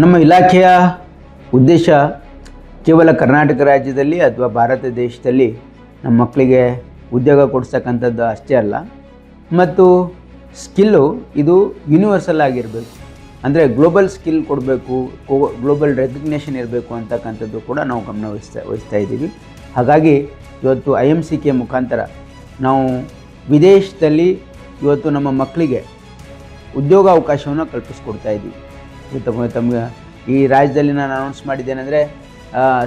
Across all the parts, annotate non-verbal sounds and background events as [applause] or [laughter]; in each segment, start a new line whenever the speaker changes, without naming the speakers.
ನಮ್ಮ ಇಲಾಖೆಯ ಉದ್ದೇಶ ಕೇವಲ ಕರ್ನಾಟಕ ರಾಜ್ಯದಲ್ಲಿ ಅಥವಾ ಭಾರತ ದೇಶದಲ್ಲಿ ನಮ್ಮ ಮಕ್ಕಳಿಗೆ ಉದ್ಯೋಗ ಕೊಡಿಸ್ತಕ್ಕಂಥದ್ದು ಅಷ್ಟೇ ಅಲ್ಲ. ಮತ್ತು ಸ್ಕಿಲ್ಲು ಇದು ಯೂನಿವರ್ಸಲ್ ಆಗಿರಬೇಕು. ಅಂದರೆ ಗ್ಲೋಬಲ್ ಸ್ಕಿಲ್ ಕೊಡಬೇಕು ಗ್ಲೋಬಲ್ ರೆಕಗ್ನೇಷನ್ ಇರಬೇಕು ಅಂತಕ್ಕಂಥದ್ದು ಕೂಡ ನಾವು ಗಮನ ವಹಿಸ್ತಾ ಇದ್ದೀವಿ. ಹಾಗಾಗಿ ಇವತ್ತು ಐ ಎಂ ಸಿ ಕೆ ಮುಖಾಂತರ ನಾವು ವಿದೇಶದಲ್ಲಿ ಇವತ್ತು ನಮ್ಮ ಮಕ್ಕಳಿಗೆ ಉದ್ಯೋಗ ಅವಕಾಶವನ್ನು ಕಲ್ಪಿಸ್ಕೊಡ್ತಾ ಇದ್ದೀವಿ. ಇದು ತಮ್ಮ ತಮಗೆ. ಈ ರಾಜ್ಯದಲ್ಲಿ ನಾನು ಅನೌನ್ಸ್ ಮಾಡಿದ್ದೇನೆಂದರೆ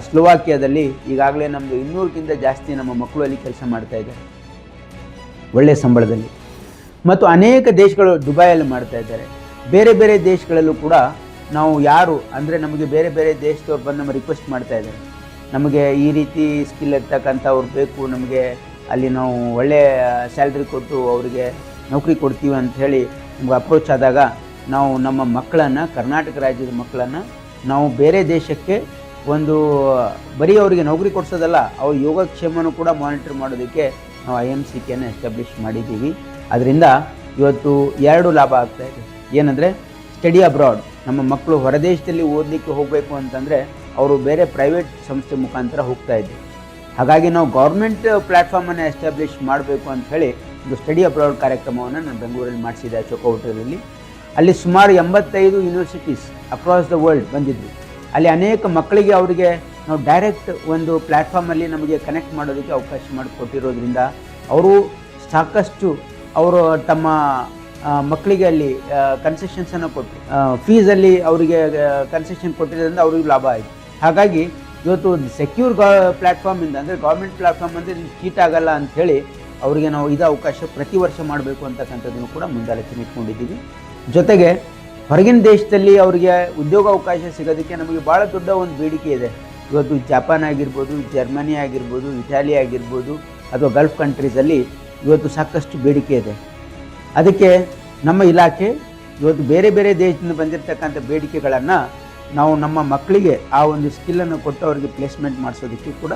ಸ್ಲೋವಾಕಿಯಾದಲ್ಲಿ ಈಗಾಗಲೇ ನಮ್ಮದು ಇನ್ನೂರಕ್ಕಿಂತ ಜಾಸ್ತಿ ನಮ್ಮ ಮಕ್ಕಳು ಅಲ್ಲಿ ಕೆಲಸ ಮಾಡ್ತಾ ಇದ್ದಾರೆ. ಒಳ್ಳೆಯ ಸಂಬಳದಲ್ಲಿ. ಮತ್ತು ಅನೇಕ ದೇಶಗಳು ದುಬೈಯಲ್ಲಿ ಮಾಡ್ತಾ ಇದ್ದಾರೆ. ಬೇರೆ ಬೇರೆ ದೇಶಗಳಲ್ಲೂ ಕೂಡ ನಾವು ಯಾರು, ಅಂದರೆ ನಮಗೆ ಬೇರೆ ಬೇರೆ ದೇಶದವ್ರು ಬಂದು ನಮ್ಮ ರಿಕ್ವೆಸ್ಟ್ ಮಾಡ್ತಾ ಇದ್ದಾರೆ. ನಮಗೆ ಈ ರೀತಿ ಸ್ಕಿಲ್ ಇರ್ತಕ್ಕಂಥವ್ರು ಬೇಕು, ನಮಗೆ ಅಲ್ಲಿ ನಾವು ಒಳ್ಳೆಯ ಸ್ಯಾಲ್ರಿ ಕೊಟ್ಟು ಅವರಿಗೆ ನೌಕರಿ ಕೊಡ್ತೀವಿ ಅಂತ ಹೇಳಿ ನಮ್ಗೆ ಅಪ್ರೋಚ್ ಆದಾಗ ನಾವು ನಮ್ಮ ಮಕ್ಕಳನ್ನು, ಕರ್ನಾಟಕ ರಾಜ್ಯದ ಮಕ್ಕಳನ್ನು ನಾವು ಬೇರೆ ದೇಶಕ್ಕೆ ಒಂದು, ಬರೀ ಅವರಿಗೆ ನೌಕರಿ ಕೊಡಿಸೋದಲ್ಲ, ಅವ್ರ ಯೋಗಕ್ಷೇಮನೂ ಕೂಡ ಮಾನಿಟರ್ ಮಾಡೋದಕ್ಕೆ ನಾವು ಐ ಎಂ ಸಿ ಕೆನ ಎಸ್ಟಾಬ್ಲಿಷ್ ಮಾಡಿದ್ದೀವಿ. ಅದರಿಂದ ಇವತ್ತು ಎರಡು ಲಾಭ ಆಗ್ತಾ ಇದೆ. ಏನಂದರೆ ಸ್ಟಡಿ ಅಬ್ರಾಡ್ ನಮ್ಮ ಮಕ್ಕಳು ಹೊರದೇಶದಲ್ಲಿ ಓದಲಿಕ್ಕೆ ಹೋಗಬೇಕು ಅಂತಂದರೆ ಅವರು ಬೇರೆ ಪ್ರೈವೇಟ್ ಸಂಸ್ಥೆ ಮುಖಾಂತರ ಹೋಗ್ತಾ ಇದ್ದರು ಹಾಗಾಗಿ ನಾವು ಗೌರ್ಮೆಂಟ್ ಪ್ಲ್ಯಾಟ್ಫಾರ್ಮನ್ನು ಎಸ್ಟಾಬ್ಲಿಷ್ ಮಾಡಬೇಕು ಅಂತ ಹೇಳಿ ಒಂದು ಸ್ಟಡಿ ಅಬ್ರಾಡ್ ಕಾರ್ಯಕ್ರಮವನ್ನು ನಾನು ಬೆಂಗಳೂರಲ್ಲಿ ಮಾಡಿಸಿದ್ದೆ ಅಶೋಕ ಹೋಟೆಲಲ್ಲಿ ಅಲ್ಲಿ ಸುಮಾರು ಎಂಬತ್ತೈದು ಯೂನಿವರ್ಸಿಟೀಸ್ ಅಕ್ರಾಸ್ ದ ವರ್ಲ್ಡ್ ಬಂದಿದ್ವಿ. ಅಲ್ಲಿ ಅನೇಕ ಮಕ್ಕಳಿಗೆ ಅವರಿಗೆ ನಾವು ಡೈರೆಕ್ಟ್ ಒಂದು ಪ್ಲ್ಯಾಟ್ಫಾರ್ಮಲ್ಲಿ ನಮಗೆ ಕನೆಕ್ಟ್ ಮಾಡೋದಕ್ಕೆ ಅವಕಾಶ ಮಾಡಿಕೊಟ್ಟಿರೋದ್ರಿಂದ ಅವರು ಸಾಕಷ್ಟು ಅವರು ತಮ್ಮ ಮಕ್ಕಳಿಗೆ ಅಲ್ಲಿ ಕನ್ಸೆಷನ್ಸನ್ನು ಕೊಟ್ಟು ಫೀಸಲ್ಲಿ ಅವರಿಗೆ ಕನ್ಸೆಷನ್ ಕೊಟ್ಟಿರೋದ್ರಿಂದ ಅವ್ರಿಗೆ ಲಾಭ ಆಯಿತು. ಹಾಗಾಗಿ ಇವತ್ತು ಸೆಕ್ಯೂರ್ ಗಾ ಪ್ಲ್ಯಾಟ್ಫಾರ್ಮಿಂದ ಅಂದರೆ ಗೌರ್ಮೆಂಟ್ ಪ್ಲ್ಯಾಟ್ಫಾರ್ಮ್ ಅಂದರೆ ಚೀಟ್ ಆಗಲ್ಲ ಅಂಥೇಳಿ ಅವರಿಗೆ ನಾವು ಇದು ಅವಕಾಶ ಪ್ರತಿ ವರ್ಷ ಮಾಡಬೇಕು ಅಂತಕ್ಕಂಥದ್ದನ್ನು ಕೂಡ ಮುಂದಾಲೋಚನೆ ಇಟ್ಕೊಂಡಿದ್ದೀವಿ. ಜೊತೆಗೆ ಹೊರಗಿನ ದೇಶದಲ್ಲಿ ಅವರಿಗೆ ಉದ್ಯೋಗ ಅವಕಾಶ ಸಿಗೋದಕ್ಕೆ ನಮಗೆ ಭಾಳ ದೊಡ್ಡ ಒಂದು ಬೇಡಿಕೆ ಇದೆ. ಇವತ್ತು ಜಪಾನ್ ಆಗಿರ್ಬೋದು, ಜರ್ಮನಿ ಆಗಿರ್ಬೋದು, ಇಟಾಲಿ ಆಗಿರ್ಬೋದು ಅಥವಾ ಗಲ್ಫ್ ಕಂಟ್ರೀಸಲ್ಲಿ ಇವತ್ತು ಸಾಕಷ್ಟು ಬೇಡಿಕೆ ಇದೆ. ಅದಕ್ಕೆ ನಮ್ಮ ಇಲಾಖೆ ಇವತ್ತು ಬೇರೆ ಬೇರೆ ದೇಶದಿಂದ ಬಂದಿರತಕ್ಕಂಥ ಬೇಡಿಕೆಗಳನ್ನು ನಾವು ನಮ್ಮ ಮಕ್ಕಳಿಗೆ ಆ ಒಂದು ಸ್ಕಿಲ್ಲನ್ನು ಕೊಟ್ಟು ಅವರಿಗೆ ಪ್ಲೇಸ್ಮೆಂಟ್ ಮಾಡಿಸೋದಕ್ಕೆ ಕೂಡ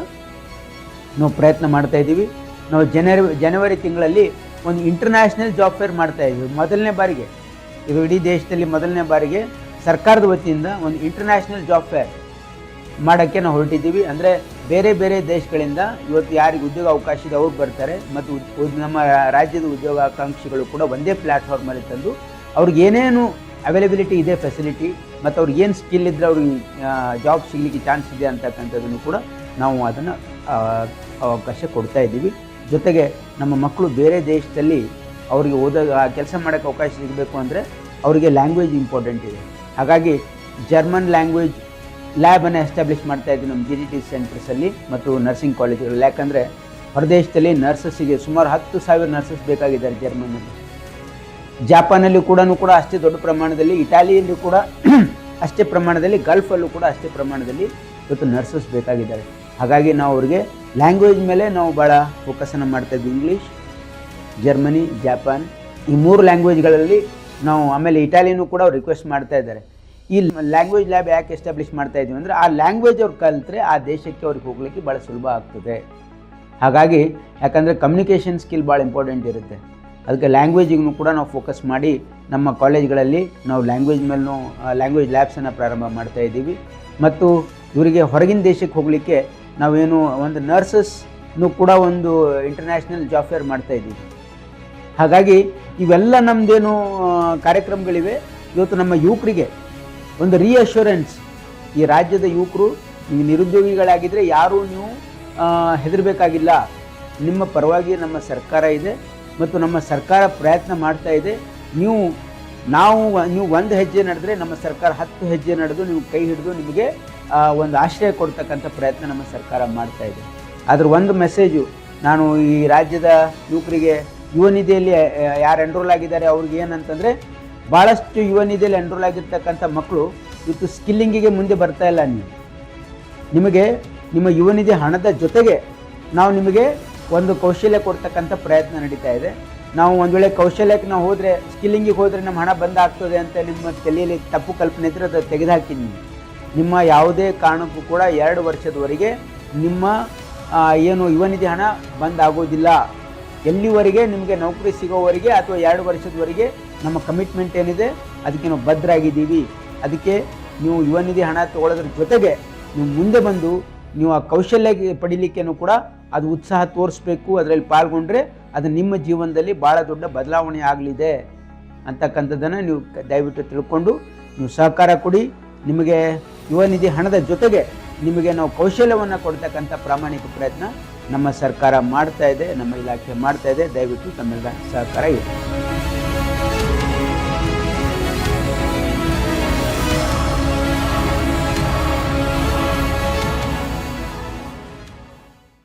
ನಾವು ಪ್ರಯತ್ನ ಮಾಡ್ತಾ ಇದ್ದೀವಿ. ನಾವು ಜನವರಿ ಜನವರಿ ತಿಂಗಳಲ್ಲಿ ಒಂದು ಇಂಟರ್ನ್ಯಾಷನಲ್ ಜಾಬ್ ಫೇರ್ ಮಾಡ್ತಾ ಇದ್ದೀವಿ. ಮೊದಲನೇ ಬಾರಿಗೆ. ಇದು ಇಡೀ ದೇಶದಲ್ಲಿ ಮೊದಲನೇ ಬಾರಿಗೆ ಸರ್ಕಾರದ ವತಿಯಿಂದ ಒಂದು ಇಂಟರ್ನ್ಯಾಷನಲ್ ಜಾಬ್ ಫೇರ್ ಮಾಡೋಕ್ಕೆ ನಾವು ಹೊರಟಿದ್ದೀವಿ. ಅಂದರೆ ಬೇರೆ ಬೇರೆ ದೇಶಗಳಿಂದ ಇವತ್ತು ಯಾರಿಗೆ ಉದ್ಯೋಗ ಅವಕಾಶ ಅವ್ರು ಬರ್ತಾರೆ. ಮತ್ತು ನಮ್ಮ ರಾಜ್ಯದ ಉದ್ಯೋಗಾಕಾಂಕ್ಷಿಗಳು ಕೂಡ ಒಂದೇ ಪ್ಲ್ಯಾಟ್ಫಾರ್ಮಲ್ಲಿ ತಂದು ಅವ್ರಿಗೆ ಏನೇನು ಅವೈಲೇಬಿಲಿಟಿ ಇದೆ ಫೆಸಿಲಿಟಿ ಮತ್ತು ಅವ್ರಿಗೆ ಏನು ಸ್ಕಿಲ್ ಇದ್ದರೆ ಅವ್ರಿಗೆ ಜಾಬ್ ಸಿಗಲಿಕ್ಕೆ ಚಾನ್ಸ್ ಇದೆ ಅಂತಕ್ಕಂಥದ್ದನ್ನು ಕೂಡ ನಾವು ಅದನ್ನು ಅವಕಾಶ ಕೊಡ್ತಾ ಇದ್ದೀವಿ. ಜೊತೆಗೆ ನಮ್ಮ ಮಕ್ಕಳು ಬೇರೆ ದೇಶದಲ್ಲಿ ಅವರಿಗೆ ಓದೋ ಕೆಲಸ ಮಾಡೋಕ್ಕೆ ಅವಕಾಶ ಸಿಗಬೇಕು ಅಂದರೆ ಅವರಿಗೆ ಲ್ಯಾಂಗ್ವೇಜ್ ಇಂಪಾರ್ಟೆಂಟ್ ಇದೆ. ಹಾಗಾಗಿ ಜರ್ಮನ್ ಲ್ಯಾಂಗ್ವೇಜ್ ಲ್ಯಾಬನ್ನು ಎಸ್ಟಾಬ್ಲಿಷ್ ಮಾಡ್ತಾ ಇದ್ದೀವಿ ನಮ್ಮ ಜಿ ಡಿ ಟಿ ಸೆಂಟರ್ಸಲ್ಲಿ ಮತ್ತು ನರ್ಸಿಂಗ್ ಕಾಲೇಜುಗಳಲ್ಲಿ ಯಾಕಂದರೆ ಹೊರದೇಶದಲ್ಲಿ ನರ್ಸಸ್ಸಿಗೆ ಸುಮಾರು ಹತ್ತು ಸಾವಿರ ನರ್ಸಸ್ ಬೇಕಾಗಿದ್ದಾರೆ ಜರ್ಮನಲ್ಲಿ ಜಾಪಾನಲ್ಲಿ ಕೂಡ ಕೂಡ ಅಷ್ಟೇ ದೊಡ್ಡ ಪ್ರಮಾಣದಲ್ಲಿ ಇಟಾಲಿಯಲ್ಲೂ ಕೂಡ [clears throat] ಅಷ್ಟೇ ಪ್ರಮಾಣದಲ್ಲಿ ಗಲ್ಫಲ್ಲೂ ಕೂಡ ಅಷ್ಟೇ ಪ್ರಮಾಣದಲ್ಲಿ ಇವತ್ತು ನರ್ಸಸ್ ಬೇಕಾಗಿದ್ದಾರೆ. ಹಾಗಾಗಿ ನಾವು ಅವ್ರಿಗೆ ಲ್ಯಾಂಗ್ವೇಜ್ ಮೇಲೆ ನಾವು ಭಾಳ ಫೋಕಸನ್ನು ಮಾಡ್ತಾಯಿದ್ವಿ ಇಂಗ್ಲೀಷ್ ಜರ್ಮನಿ ಜಾಪಾನ್ ಈ ಮೂರು ಲ್ಯಾಂಗ್ವೇಜ್ಗಳಲ್ಲಿ ನಾವು ಆಮೇಲೆ ಇಟಾಲಿಯನ್ನು ಕೂಡ ಅವ್ರು ರಿಕ್ವೆಸ್ಟ್ ಮಾಡ್ತಾ ಇದ್ದಾರೆ. ಈ ಲ್ಯಾಂಗ್ವೇಜ್ ಲ್ಯಾಬ್ ಯಾಕೆ ಎಸ್ಟಾಬ್ಲಿಷ್ ಮಾಡ್ತಾ ಇದ್ದೀವಿ ಅಂದರೆ ಆ ಲ್ಯಾಂಗ್ವೇಜ್ ಅವ್ರು ಕಲಿತ್ರೆ ಆ ದೇಶಕ್ಕೆ ಅವ್ರಿಗೆ ಹೋಗ್ಲಿಕ್ಕೆ ಭಾಳ ಸುಲಭ ಆಗ್ತದೆ. ಹಾಗಾಗಿ ಯಾಕಂದರೆ ಕಮ್ಯುನಿಕೇಷನ್ ಸ್ಕಿಲ್ ಭಾಳ ಇಂಪಾರ್ಟೆಂಟ್ ಇರುತ್ತೆ. ಅದಕ್ಕೆ ಲ್ಯಾಂಗ್ವೇಜಿಗೂ ಕೂಡ ನಾವು ಫೋಕಸ್ ಮಾಡಿ ನಮ್ಮ ಕಾಲೇಜ್ಗಳಲ್ಲಿ ನಾವು ಲ್ಯಾಂಗ್ವೇಜ್ ಮೇಲೂ ಲ್ಯಾಂಗ್ವೇಜ್ ಲ್ಯಾಬ್ಸನ್ನು ಪ್ರಾರಂಭ ಮಾಡ್ತಾ ಇದ್ದೀವಿ. ಮತ್ತು ಇವರಿಗೆ ಹೊರಗಿನ ದೇಶಕ್ಕೆ ಹೋಗಲಿಕ್ಕೆ ನಾವೇನು ಒಂದು ನರ್ಸಸ್ನು ಕೂಡ ಒಂದು ಇಂಟರ್ನ್ಯಾಷನಲ್ ಜಾಬ್ ಫೇರ್ ಹಾಗಾಗಿ ಇವೆಲ್ಲ ನಮ್ಮದೇನು ಕಾರ್ಯಕ್ರಮಗಳಿವೆ. ಇವತ್ತು ನಮ್ಮ ಯುವಕರಿಗೆ ಒಂದು ರಿಅಶ್ಯೂರೆನ್ಸ್ ಈ ರಾಜ್ಯದ ಯುವಕರು ನೀವು ನಿರುದ್ಯೋಗಿಗಳಾಗಿದ್ದರೆ ಯಾರೂ ನೀವು ಹೆದರಬೇಕಾಗಿಲ್ಲ. ನಿಮ್ಮ ಪರವಾಗಿ ನಮ್ಮ ಸರ್ಕಾರ ಇದೆ ಮತ್ತು ನಮ್ಮ ಸರ್ಕಾರ ಪ್ರಯತ್ನ ಮಾಡ್ತಾ ಇದೆ. ನೀವು, ನಾವು, ನೀವು ಒಂದು ಹೆಜ್ಜೆ ನಡೆದ್ರೆ ನಮ್ಮ ಸರ್ಕಾರ ಹತ್ತು ಹೆಜ್ಜೆ ನಡೆದು ನೀವು ಕೈ ಹಿಡಿದು ನಿಮಗೆ ಒಂದು ಆಶ್ರಯ ಕೊಡ್ತಕ್ಕಂಥ ಪ್ರಯತ್ನ ನಮ್ಮ ಸರ್ಕಾರ ಮಾಡ್ತಾ ಇದೆ. ಅದ್ರ ಒಂದು ಮೆಸೇಜು ನಾನು ಈ ರಾಜ್ಯದ ಯುವಕರಿಗೆ ಯುವ ನಿಧಿಯಲ್ಲಿ ಯಾರು ಎನ್ರೋಲ್ ಆಗಿದ್ದಾರೆ, ಅವ್ರಿಗೆ ಏನಂತಂದರೆ ಭಾಳಷ್ಟು ಯುವ ನಿಧಿಯಲ್ಲಿ ಎನ್ರೋಲ್ ಆಗಿರ್ತಕ್ಕಂಥ ಮಕ್ಕಳು ಇವತ್ತು ಸ್ಕಿಲ್ಲಿಂಗಿಗೆ ಮುಂದೆ ಬರ್ತಾ ಇಲ್ಲ ನೀವು. ನಿಮಗೆ ನಿಮ್ಮ ಯುವ ನಿಧಿ ಹಣದ ಜೊತೆಗೆ ನಾವು ನಿಮಗೆ ಒಂದು ಕೌಶಲ್ಯ ಕೊಡ್ತಕ್ಕಂಥ ಪ್ರಯತ್ನ ನಡೀತಾ ಇದೆ. ನಾವು ಒಂದು ವೇಳೆ ಕೌಶಲ್ಯಕ್ಕೆ ನಾವು ಹೋದರೆ ಸ್ಕಿಲ್ಲಿಂಗಿಗೆ ಹೋದರೆ ನಮ್ಮ ಹಣ ಬಂದಾಗ್ತದೆ ಅಂತ ನಿಮ್ಮ ತಲೆಯಲ್ಲಿ ತಪ್ಪು ಕಲ್ಪನೆ ಇದ್ದರೆ ಅದು ತೆಗೆದುಹಾಕಿ ನೀವು. ನಿಮ್ಮ ಯಾವುದೇ ಕಾರಣಕ್ಕೂ ಕೂಡ ಎರಡು ವರ್ಷದವರೆಗೆ ನಿಮ್ಮ ಏನು ಯುವ ನಿಧಿ ಹಣ ಬಂದ್ ಆಗೋದಿಲ್ಲ. ಎಲ್ಲಿವರೆಗೆ ನಿಮಗೆ ನೌಕರಿ ಸಿಗೋವರೆಗೆ ಅಥವಾ ಎರಡು ವರ್ಷದವರೆಗೆ ನಮ್ಮ ಕಮಿಟ್ಮೆಂಟ್ ಏನಿದೆ, ಅದಕ್ಕೆ ನಾವು ಭದ್ರಾಗಿದ್ದೀವಿ. ಅದಕ್ಕೆ ನೀವು ಯುವ ನಿಧಿ ಹಣ ತಗೊಳ್ಳೋದ್ರ ಜೊತೆಗೆ ನೀವು ಮುಂದೆ ಬಂದು ನೀವು ಆ ಕೌಶಲ್ಯ ಪಡಿಲಿಕ್ಕೆನೂ ಕೂಡ ಅದು ಉತ್ಸಾಹ ತೋರಿಸ್ಬೇಕು, ಅದರಲ್ಲಿ ಪಾಲ್ಗೊಂಡ್ರೆ ಅದು ನಿಮ್ಮ ಜೀವನದಲ್ಲಿ ಭಾಳ ದೊಡ್ಡ ಬದಲಾವಣೆ ಆಗಲಿದೆ ಅಂತಕ್ಕಂಥದ್ದನ್ನು ನೀವು ದಯವಿಟ್ಟು ತಿಳ್ಕೊಂಡು ನೀವು ಸಹಕಾರ ಕೊಡಿ. ನಿಮಗೆ ಯುವ ನಿಧಿ ಹಣದ ಜೊತೆಗೆ ನಿಮಗೆ ನಾವು ಕೌಶಲ್ಯವನ್ನು ಕೊಡ್ತಕ್ಕಂಥ ಪ್ರಾಮಾಣಿಕ ಪ್ರಯತ್ನ ನಮ್ಮ ಸರ್ಕಾರ ಮಾಡ್ತಾ ಇದೆ ನಮ್ಮ ಇಲಾಖೆ ಮಾಡ್ತಾ ಇದೆ ದಯವಿಟ್ಟು ತಮ್ಮೆಲ್ಲ ಸಹಕಾರ ಇದೆ